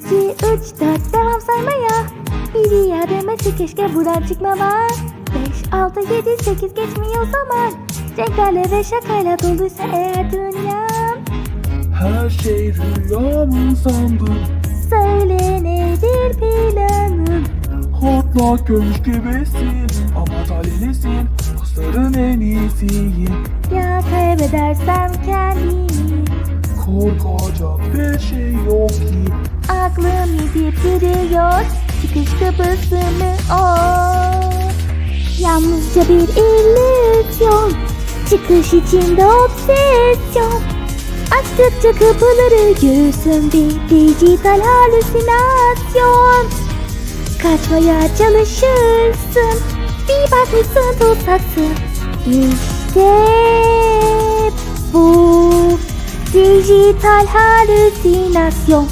üç, dört devam saymaya. Biri yardım etse keşke buradan çıkmama. Beş, altı, yedi, sekiz geçmiyor zaman. Renklerle ve şakayla doluysa eğer dünyam. Her şey rüya mı sandın? Söyle nedir planın Hortlak görmüş gibisin Ama talihlisin. Kızların en iyisiyim. Ya kaybedersem kendimi Korkacak bir şey yok ki. Aklım yedip duruyor Çıkış kapısı mı o? Yalnızca bir illüzyon Çıkış içinde obsesyon. Açtıkça kapıları bir dijital halüsinasyon. Kaçmaya çalışırsın Bir bakmışsın tutsaksın İşte dijital halüsinasyon.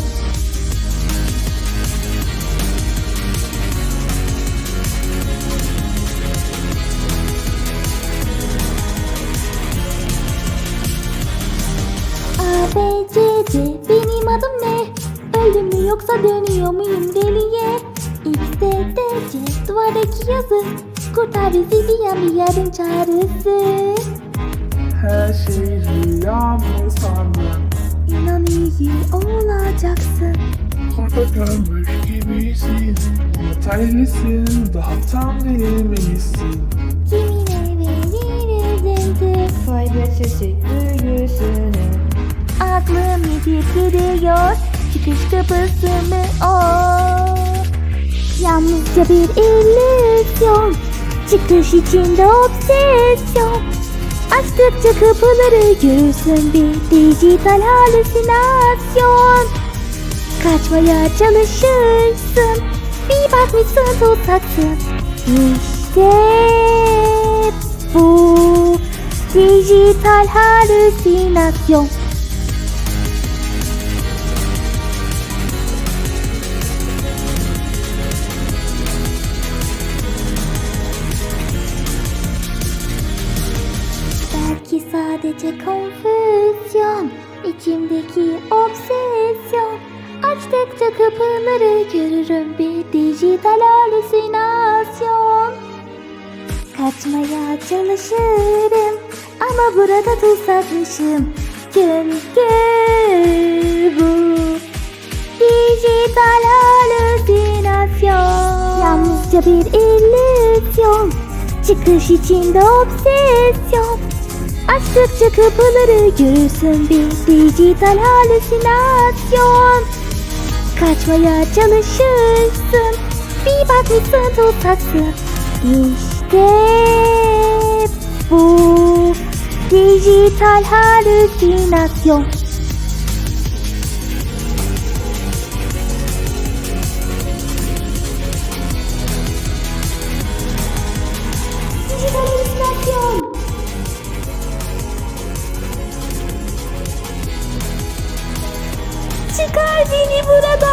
A, Benim adım ne? Öldüm mü yoksa dönüyor muyum deliye? X, D, D, C. Duvardaki yazı. Kurtar bizi diyen bir yardım çağrısı. Her şey rüya mı iyi olacaksın. Hortlak görmüş gibisin. Ama talihlisin Daha tam bilinmelisin Kimine veririz elde Faydasız büyüsünü Aklım yedip duruyor Çıkış kapısı mı o? Yalnızca bir illüzyon. Çıkış içinde obsesyon Açtıkça kapıları görürsün bir dijital halüsinasyon. Kaçmaya çalışırsın. Bir bakmışsın tutsaksın İşte bu dijital halüsinasyon sadece konfüzyon içimdeki obsesyon. Açtıkça kapıları görürüm bir dijital halüsinasyon. Kaçmaya çalışırım ama burada tutsakmışım Çünkü bu dijital halüsinasyon. Yalnızca bir illüzyon. Çıkış içinde obsesyon Açtıkça kapıları görürsün bir dijital halüsinasyon. Kaçmaya çalışırsın Bir bakmışsın tutaksın İşte bu dijital halüsinasyon I'm not datang.